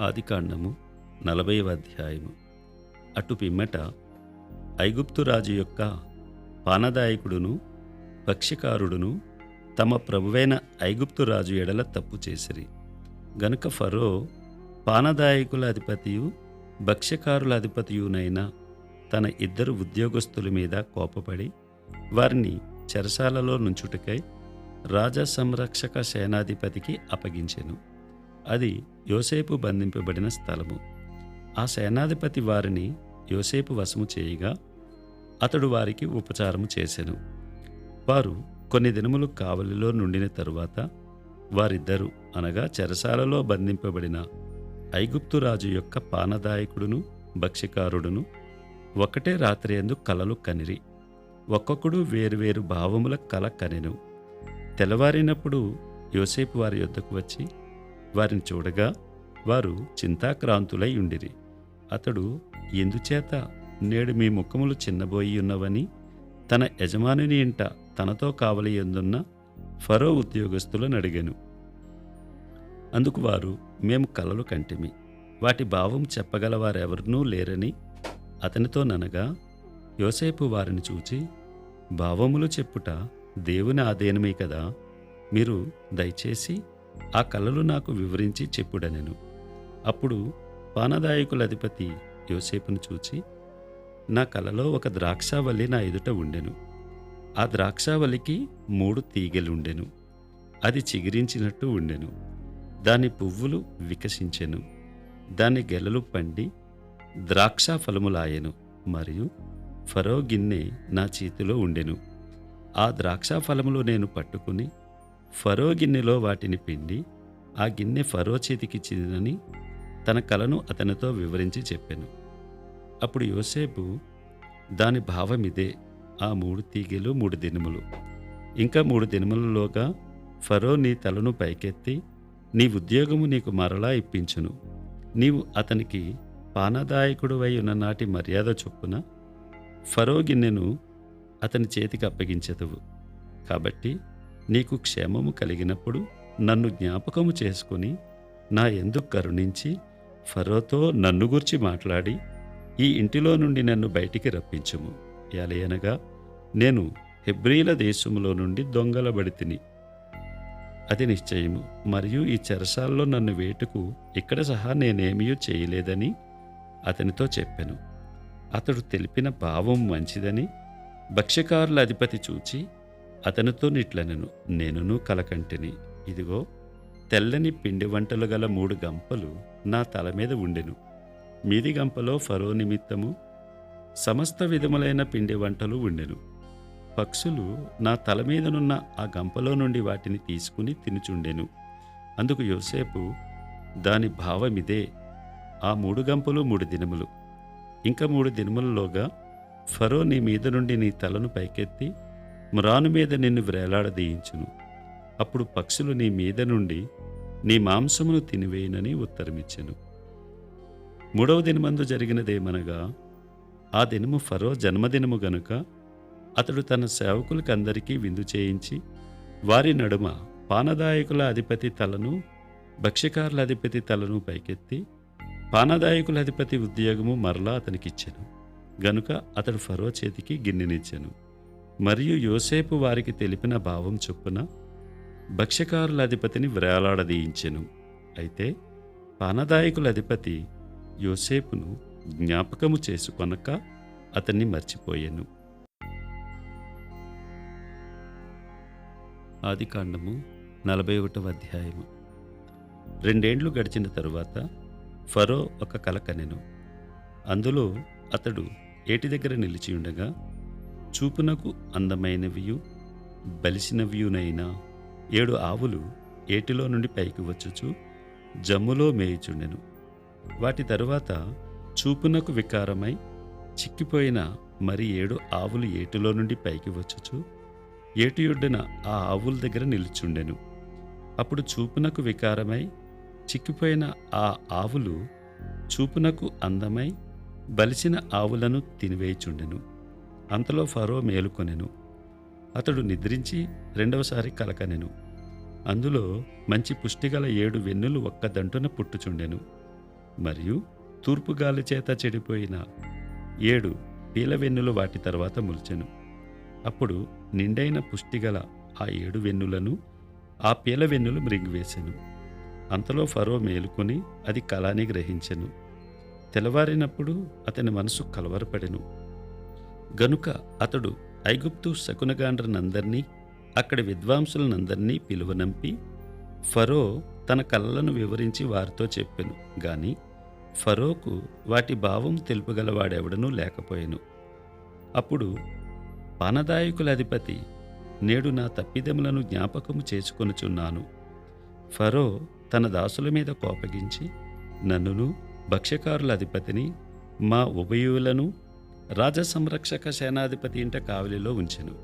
ఆదికాండము నలభైవ అధ్యాయము. అటు పిమ్మట ఐగుప్తు రాజు యొక్క పానదాయకుడును పక్షికారుడును తమ ప్రభువైన ఐగుప్తు రాజు ఎడల తప్పు చేసిరి. గనుక ఫరో పానదాయకుల అధిపతియు భక్ష్యకారుల అధిపతియునైన తన ఇద్దరు ఉద్యోగస్తుల మీద కోపపడి వారిని చెరసాలలో నుంచుటకై రాజ సంరక్షక సేనాధిపతికి అప్పగించెను. అది యోసేపు బంధింపబడిన స్థలము. ఆ సేనాధిపతి వారిని యోసేపు వశము చేయగా అతడు వారికి ఉపచారము చేసెను. వారు కొన్ని దినములు కావలిలో నుండిన తరువాత వారిద్దరూ అనగా చెరసాలలో బంధింపబడిన ఐగుప్తు రాజు యొక్క పానదాయకుడును భక్ష్యకారుడును ఒకటే రాత్రి ఎందు కలలు కనిరి. ఒక్కొక్కడు వేరువేరు భావముల కల కనెను. తెల్లవారినప్పుడు యోసేపు వారి యొద్దకు వచ్చి వారిని చూడగా వారు చింతాక్రాంతులై ఉండిరి. అతడు ఎందుచేత నేడు మీ ముఖములు చిన్నబోయి ఉన్నవని తన యజమానిని ఇంట తనతో కావలి ఎందున్న ఫరో ఉద్యోగస్తులను అడిగాను. అందుకు వారు మేము కలలు కంటిమి. వాటి భావం చెప్పగల వారెవరినూ లేరని అతనితో ననగా యోసేపు వారిని చూచి భావములు చెప్పుట దేవుని ఆదేనమే కదా. మీరు దయచేసి ఆ కలలు నాకు వివరించి చెప్పుడనెను. అప్పుడు పానదాయకుల అధిపతి యోసేపును చూచి నా కలలో ఒక ద్రాక్షావల్లి నా ఎదుట ఉండెను. ఆ ద్రాక్షావల్లికి మూడు తీగెలుండెను. అది చిగిరించినట్టు ఉండెను. దాని పువ్వులు వికసించెను. దాని గెలలు పండి ద్రాక్ష ఫలములాయెను మరియు ఫరో గిన్నె నా చేతిలో ఉండెను. ఆ ద్రాక్ష ఫలములు నేను పట్టుకుని ఫరో గిన్నెలో వాటిని పిండి ఆ గిన్నె ఫరో చేతికిచ్చిందని తన కలను అతనితో వివరించి చెప్పాను. అప్పుడు యోసేపు దాని భావమిదే ఆ మూడు తీగెలు మూడు దినములు. ఇంకా మూడు దినములలోగా ఫరో నీ తలను పైకెత్తి నీ ఉద్యోగము నీకు మరలా ఇప్పించును. నీవు అతనికి పానదాయకుడువై ఉన్న నాటి మర్యాద చొప్పున ఫరో గిన్నెను అతని చేతికి అప్పగించదువు. కాబట్టి నీకు క్షేమము కలిగినప్పుడు నన్ను జ్ఞాపకము చేసుకుని నా ఎందుకు కరుణించి ఫరోతో నన్ను గురించి మాట్లాడి ఈ ఇంటిలో నుండి నన్ను బయటికి రప్పించుము. ఎలయనగా నేను హెబ్రీల దేశములో నుండి దొంగలబడి తిని అది నిశ్చయము. మరియు ఈ చెరసాల్లో నన్ను వేటుకు ఇక్కడ సహా నేనేమీ చేయలేదని అతనితో చెప్పాను. అతడు తెలిపిన భావం మంచిదని భక్ష్యకారుల అధిపతి చూచి అతనితో నిట్లనెను నేనును కలకంటిని. ఇదిగో తెల్లని పిండి వంటలు గల మూడు గంపలు నా తల మీద ఉండెను. మీది గంపలో ఫరో నిమిత్తము సమస్త విధములైన పిండి వంటలు ఉండెను. పక్షులు నా తల మీదనున్న ఆ గంపలో నుండి వాటిని తీసుకుని తినుచుండెను. అందుకు యోసేపు దాని భావమిదే. ఆ మూడు గంపలు మూడు దినములు. ఇంకా మూడు దినములలోగా ఫరో నీ మీద నుండి నీ తలను పైకెత్తి మ్రాను మీద నిన్ను వ్రేలాడదీయించును అప్పుడు పక్షులు నీ మీద నుండి నీ మాంసమును తినివేయనని ఉత్తరమిచ్చెను. మూడవ దినమందు జరిగినదేమనగా ఆ దినము ఫరో జన్మదినము గనుక అతడు తన సేవకులకందరికీ విందు చేయించి వారి నడుమ పానదాయకుల అధిపతి తలను భక్ష్యకారుల అధిపతి తలను పైకెత్తి పానదాయకుల అధిపతి ఉద్యోగము మరలా అతనికిచ్చెను. గనుక అతడు ఫరో చేతికి గిన్నెనిచ్చెను. మరియు యోసేపు వారికి తెలిపిన భావం చొప్పున భక్ష్యకారుల అధిపతిని వ్రేలాడదీయించెను అయితే పానదాయకుల అధిపతి యోసేపును జ్ఞాపకము చేసుకొనక అతన్ని మర్చిపోయాను. ఆదికాండము నలభై ఒకటవ అధ్యాయము. రెండేండ్లు గడిచిన తరువాత ఫరో ఒక కల కనెను అందులో అతడు ఏటి దగ్గర నిలిచి ఉండగా చూపునకు అందమైనవియు బలిసినవియునైన ఏడు ఆవులు ఏటిలో నుండి పైకి వచ్చుచు జమ్ములో మేయుచుండెను. వాటి తరువాత చూపునకు వికారమై చిక్కిపోయిన మరి ఏడు ఆవులు ఏటిలో నుండి పైకి వచ్చుచు ఏటియొడ్డున ఆ ఆవుల దగ్గర నిలుచుండెను. అప్పుడు చూపునకు వికారమై చిక్కిపోయిన ఆ ఆవులు చూపునకు అందమై బలిసిన ఆవులను తినివేయుచుండెను. అంతలో ఫరో మేలుకొనెను. అతడు నిద్రించి రెండవసారి కలకనెను. అందులో మంచి పుష్టిగల ఏడు వెన్నులు ఒక్క దంటున పుట్టుచుండెను. మరియు తూర్పుగాలి చేత చెడిపోయిన ఏడు పీలవెన్నులు వాటి తర్వాత ముల్చెను. అప్పుడు నిండైన పుష్టిగల ఆ ఏడు వెన్నులను ఆ పీలవెన్నులు మృంగివేశెను అంతలో ఫరో మేలుకొని అది కళాని గ్రహించెను. తెల్లవారినప్పుడు అతని మనసు కలవరపడెను. గనుక అతడు ఐగుప్తు శకునగాండ్రనందరినీ అక్కడి విద్వాంసులనందరినీ పిలువనంపి ఫరో తన కళ్ళను వివరించి వారితో చెప్పెను. గాని ఫరోకు వాటి భావం తెలుపగలవాడెవడనూ లేకపోయెను. అప్పుడు పానదాయకుల అధిపతి నేడు నా తప్పిదములను జ్ఞాపకము చేసుకొనుచున్నాను. ఫరో తన దాసుల మీద కోపగించి నన్నును భక్ష్యకారుల అధిపతిని మా ఉభయులను రాజసంరక్షక సేనాధిపతి ఇంట కావలిలో ఉంచెను.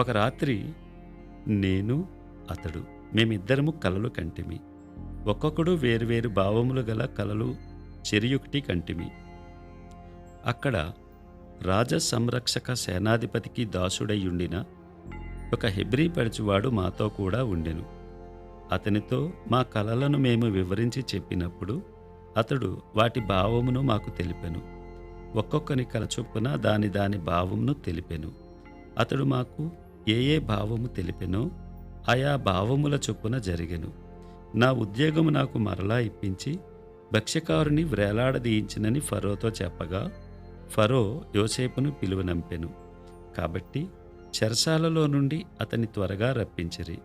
ఒక రాత్రి నేను అతడు మేమిద్దరము కలలు కంటిమి. ఒక్కొక్కడు వేరువేరు భావములు గల కలలు చెరియుక్టి కంటిమి. అక్కడ రాజ సంరక్షక సేనాధిపతికి దాసుడయ్యుండిన ఒక హెబ్రీ పడిచివాడు మాతో కూడా ఉండెను. అతనితో మా కలలను మేము వివరించి చెప్పినప్పుడు అతడు వాటి భావమును మాకు తెలిపెను. ఒక్కొక్కని కలచొప్పున దాని దాని భావమును తెలిపెను. అతడు మాకు ఏ ఏ భావము తెలిపెనో ఆయా భావముల చొప్పున జరిగెను. నా ఉద్యోగము నాకు మరలా ఇప్పించి భక్ష్యకారుని వ్రేలాడదీయించినని ఫరోతో చెప్పగా ఫరో యోసేపును పిలువనంపెను కాబట్టి చెరసాలలో నుండి అతని త్వరగా రప్పించిరి.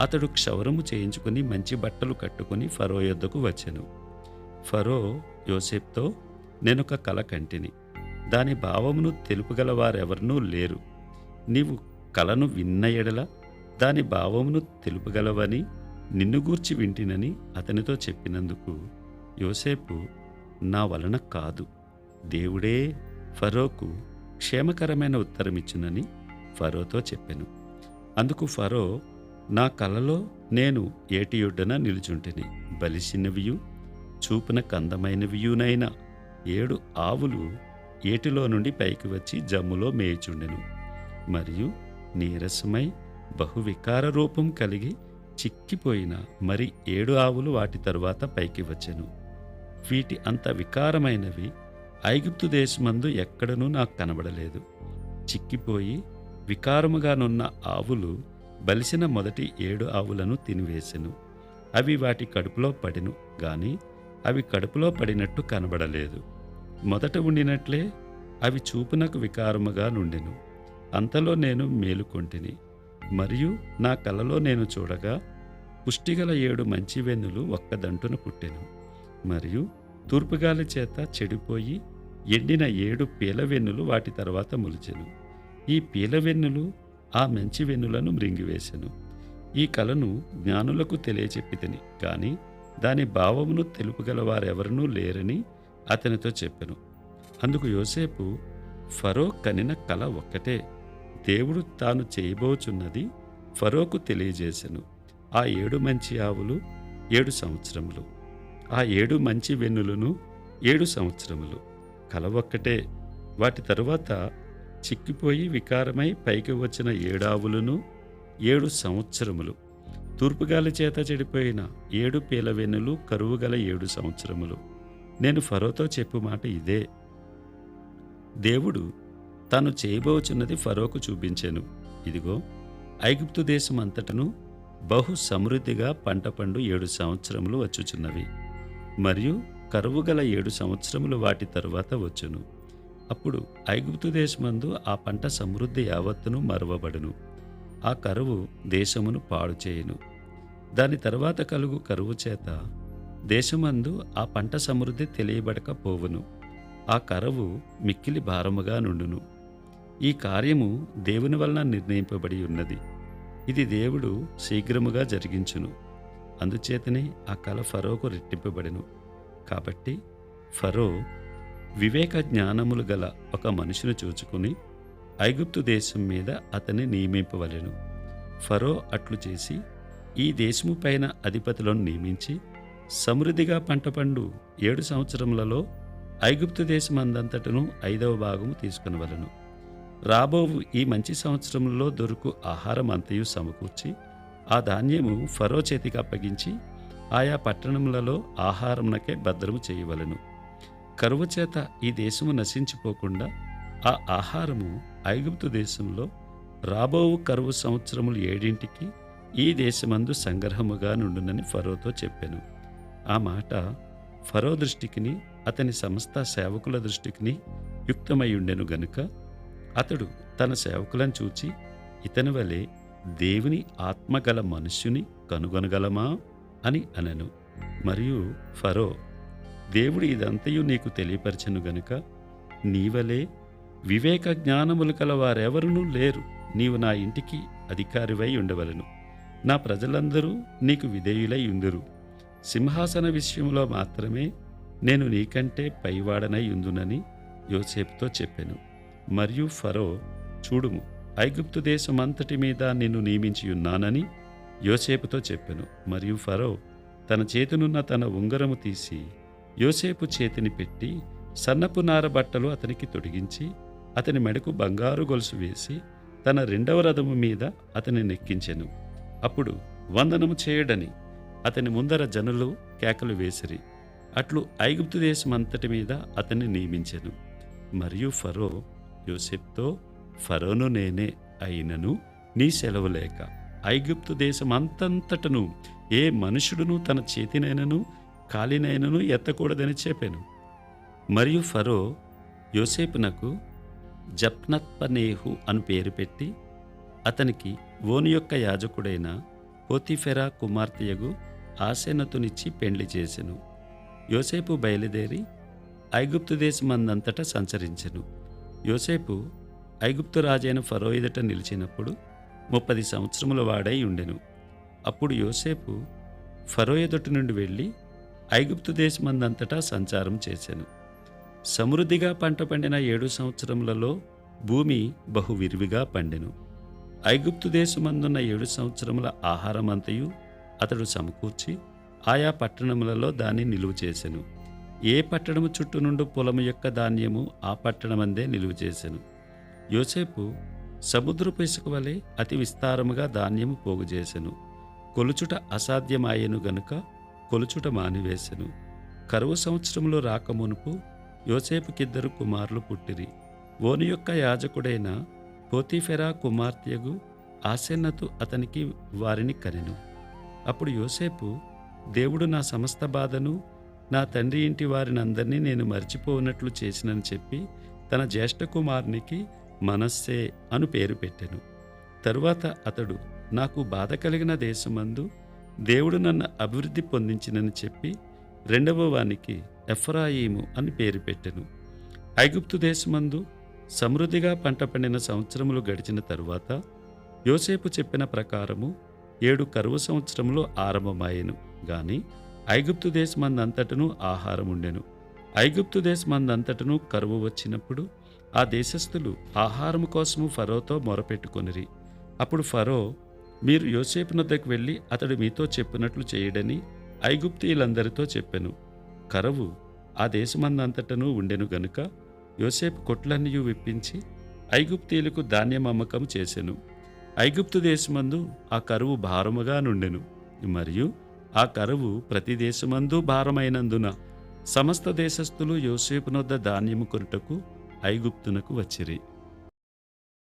అతడు క్షౌరము చేయించుకుని మంచి బట్టలు కట్టుకుని ఫరో యొద్దకు వచ్చెను. ఫరో యోసేప్తో నేనొక కల కంటిని. దాని భావమును తెలుపుగలవారెవర్నూ లేరు. నీవు కలను విన్న ఎడల దాని భావమును తెలుపగలవని నిన్ను గూర్చి వింటినని అతనితో చెప్పినందుకు యోసేపు నా వలన కాదు. దేవుడే ఫరోకు క్షేమకరమైన ఉత్తరమిచ్చునని ఫరోతో చెప్పెను. అందుకు ఫరో నా కలలో నేను ఏటియొడ్డన నిలుచుంటిని? బలిసినవియు చూపున కందమైనవియునైనా? ఏడు ఆవులు ఏటిలో నుండి పైకి వచ్చి జమ్ములో మేయుచుండెను. మరియు నీరసమై బహువికార రూపం కలిగి చిక్కిపోయిన మరి ఏడు ఆవులు వాటి తరువాత పైకి వచ్చెను. వీటి అంత వికారమైనవి ఐగుప్తు దేశమందు ఎక్కడనూ నాకు కనబడలేదు. చిక్కిపోయి వికారముగానున్న ఆవులు బలిసిన మొదటి ఏడు ఆవులను తినివేసెను. అవి వాటి కడుపులో పడిను గాని అవి కడుపులో పడినట్టు కనబడలేదు. మొదట ఉండినట్లే అవి చూపునకు వికారముగా నుండెను. అంతలో నేను మేలుకొంటిని. మరియు నా కలలో నేను చూడగా పుష్టిగల ఏడు మంచి వెన్నులు ఒక్కదంటున పుట్టెను. మరియు తూర్పుగాలి చేత చెడిపోయి ఎండిన ఏడు పీలవెన్నులు వాటి తర్వాత మొలిచెను. ఈ పీలవెన్నులు ఆ మంచి వెన్నులను మృంగివేశను ఈ కలను జ్ఞానులకు తెలియచెప్పితిని. కానీ దాని భావమును తెలుపగల వారెవరనూ లేరని అతనితో చెప్పెను. అందుకు యోసేపు ఫరో కనిన కల ఒక్కటే. దేవుడు తాను చేయబోచున్నది ఫరోకు తెలియజేశను ఆ ఏడు మంచి ఆవులు ఏడు సంవత్సరములు. ఆ ఏడు మంచి వెన్నులను ఏడు సంవత్సరములు. కల ఒక్కటే. వాటి తరువాత చిక్కిపోయి వికారమై పైకి వచ్చిన ఏడావులను ఏడు సంవత్సరములు. తూర్పుగాలి చేత చెడిపోయిన ఏడు పీలవెన్నులు కరువుగల ఏడు సంవత్సరములు. నేను ఫరోతో చెప్పు మాట ఇదే. దేవుడు తాను చేయబోచున్నది ఫరోకు చూపించాను. ఇదిగో ఐగుప్తు దేశం అంతటను బహు సమృద్ధిగా పంట పండు ఏడు సంవత్సరములు వచ్చుచున్నవి. మరియు కరువు గల ఏడు సంవత్సరములు వాటి తరువాత వచ్చును. అప్పుడు ఐగుప్తు దేశమందు ఆ పంట సమృద్ధి యావత్తును మరువబడును. ఆ కరువు దేశమును పాడు చేయును దాని తర్వాత కలుగు కరువు చేత దేశమందు ఆ పంట సమృద్ధి తెలియబడకపోవును. ఆ కరవు మిక్కిలి భారముగా నుండును. ఈ కార్యము దేవుని వలన నిర్ణయింపబడి ఉన్నది. ఇది దేవుడు శీఘ్రముగా జరిగించును. అందుచేతనే ఆ కల ఫరోకు రెట్టింపబడెను. కాబట్టి ఫరో వివేక జ్ఞానములు గల ఒక మనిషిని చూచుకుని ఐగుప్తు దేశం మీద అతన్ని నియమింపవలెను. ఫరో అట్లు చేసి ఈ దేశము పైన అధిపతులను నియమించి సమృద్ధిగా పంట పండు ఏడు సంవత్సరములలో ఐగుప్తు దేశమందంతటను ఐదవ భాగము తీసుకునవలను. రాబోవు ఈ మంచి సంవత్సరంలో దొరుకు ఆహారం అంతయు సమకూర్చి ఆ ధాన్యము ఫరో చేతికి అప్పగించి ఆయా పట్టణములలో ఆహారమునకే భద్రము చేయవలెను. కరువు చేత ఈ దేశము నశించిపోకుండా ఆ ఆహారము ఐగుప్తు దేశంలో రాబోవు కరువు సంవత్సరములు ఏడింటికి ఈ దేశమందు సంగ్రహముగా నుండునని ఫరోతో చెప్పాను. ఆ మాట ఫరో దృష్టికిని అతని సమస్త సేవకుల దృష్టికిని యుక్తమై ఉండెను గనుక అతడు తన సేవకులను చూచి ఇతని వలె దేవుని ఆత్మగల మనుష్యుని కనుగొనగలమా? అని అనను. మరియు ఫరో దేవుడు ఇదంతయు నీకు తెలియపరచను గనుక నీవలే వివేక జ్ఞానములు కల వారెవరునూ లేరు. నీవు నా ఇంటికి అధికారివై ఉండవలను. నా ప్రజలందరూ నీకు విధేయులై ఉందురు. సింహాసన విషయంలో మాత్రమే నేను నీకంటే పైవాడనై ఉందునని యోసేపుతో చెప్పాను. మరియు ఫరో చూడుము ఐగుప్తు దేశం అంతటి మీద నిన్ను నియమించి ఉన్నానని యోసేపుతో చెప్పాను. మరియు ఫరో తన చేతినున్న తన ఉంగరము తీసి యోసేపు చేతిని పెట్టి సన్నపు నార బట్టలు అతనికి తొడిగించి అతని మెడకు బంగారు గొలుసు వేసి తన రెండవ రథము మీద అతని నెక్కించెను. అప్పుడు వందనము చేయడని అతని ముందర జనులు కేకలు వేసిరి. అట్లు ఐగుప్తు దేశమంతటి మీద అతన్ని నియమించెను. మరియు ఫరో యోసెప్తో ఫరోను నేనే అయినను నీ సెలవు లేక. ఐగుప్తు దేశమంతంతటను ఏ మనుషుడును తన చేతినైనను కాలినైనను ఎత్తకూడదని చెప్పాను. మరియు ఫరో యోసేపునకు జప్నత్పనేహు అను పేరు పెట్టి అతనికి ఓని యొక్క యాజకుడైన పోతిఫెరా కుమార్తెయగు ఆసేనతునిచ్చి పెండ్లి చేసెను. యోసేపు బయలుదేరి ఐగుప్తు దేశమందంతటా సంచరించెను. యోసేపు ఐగుప్తు రాజైన ఫరో ఎదుట నిలిచినప్పుడు ముప్పది సంవత్సరముల వాడై ఉండెను. అప్పుడు యోసేపు ఫరో ఎదుటి నుండి వెళ్ళి ఐగుప్తు దేశమందంతటా సంచారం చేశాను సమృద్ధిగా పంట పండిన ఏడు సంవత్సరములలో భూమి బహు విరివిగా పండెను. ఐగుప్తు దేశమందున్న ఏడు సంవత్సరముల ఆహారమంతయు అతడు సమకూర్చి ఆయా పట్టణములలో దాన్ని నిలువ చేసెను. ఏ పట్టణము చుట్టూ నుండి పొలము యొక్క ధాన్యము ఆ పట్టణమందే నిలువ చేసెను. యోసేపు సముద్రపు ఇసుక వలె అతి విస్తారముగా ధాన్యము పోగు చేసెను. కొలుచుట అసాధ్యమాయెను గనుక కొలుచుట మానివేశెను కరువు సంవత్సరంలో రాకమునుపు యోసేపుకిద్దరు కుమారులు పుట్టిరి. ఓని యొక్క యాజకుడైన పోతిఫెరా కుమార్తెగు ఆసెన్నతు అతనికి వారిని కనెను. అప్పుడు యోసేపు దేవుడు నా సమస్త బాధను నా తండ్రి ఇంటి వారిని అందరినీ నేను మర్చిపోనట్లు చేసినని చెప్పి తన జ్యేష్ఠ కుమారునికి మనస్సే అను పేరు పెట్టెను. తరువాత అతడు నాకు బాధ కలిగిన దేశమందు దేవుడు నన్ను అభివృద్ధి పొందించినని చెప్పి రెండవ వానికి ఎఫ్రాయిము అని పేరు పెట్టెను. ఐగుప్తు దేశమందు సమృద్ధిగా పంట పండిన సంవత్సరములు గడిచిన తరువాత యోసేపు చెప్పిన ప్రకారము ఏడు కరువు సంవత్సరంలో ఆరంభమాయెను. గాని ఐగుప్తు దేశమందంతటను ఆహారం ఉండెను ఐగుప్తు దేశమందంతటను కరువు వచ్చినప్పుడు ఆ దేశస్థులు ఆహారం కోసము ఫరోతో మొరపెట్టుకొనిరి. అప్పుడు ఫరో మీరు యోసేపు నద్దకు వెళ్ళి అతడు మీతో చెప్పినట్లు చేయడని ఐగుప్తీయులందరితో చెప్పెను. కరవు ఆ దేశమందంతటను ఉండెను గనుక యోసేపు కొట్లన్నీ విప్పించి ఐగుప్తీయులకు ధాన్యం అమ్మకం చేసెను. ఐగుప్తు దేశమందు ఆ కరువు భారముగా నుండెను. మరియు ఆ కరువు ప్రతి దేశమందు భారమైనందున సమస్త దేశస్థులు యోసేపునొద్ద ధాన్యము కొనుటకు ఐగుప్తునకు వచ్చిరి.